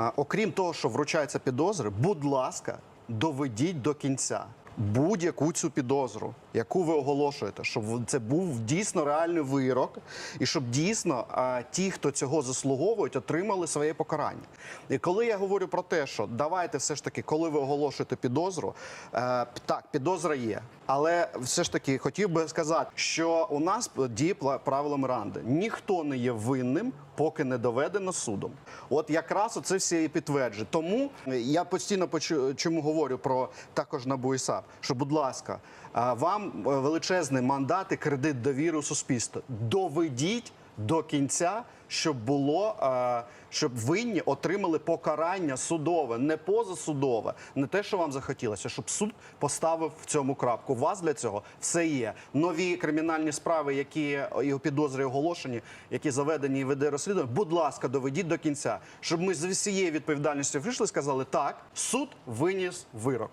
А, Окрім того, що вручаються підозри, будь ласка, доведіть до кінця будь-яку цю підозру, яку ви оголошуєте, щоб це був дійсно реальний вирок, і щоб дійсно а, ті, хто цього заслуговують, отримали своє покарання. І коли я говорю про те, що давайте все ж таки, коли ви оголошуєте підозру, е, так, підозра є. Але все ж таки хотів би сказати, що у нас діє правила Миранди. Ніхто не є винним, поки не доведено судом. От якраз оце всі і підтверджує. Тому я постійно почу, чому говорю про також НАБУ і що, будь ласка, вам е, величезний мандат і кредит довіри у суспільства. Доведіть до кінця, щоб було, е, щоб винні отримали покарання судове, не позасудове, не те, що вам захотілося, щоб суд поставив в цьому крапку. У вас для цього все є. Нові кримінальні справи, які і підозри оголошені, які заведені і веде розслідування. Будь ласка, доведіть до кінця, щоб ми з всією відповідальністю вийшли сказали, так, суд виніс вирок.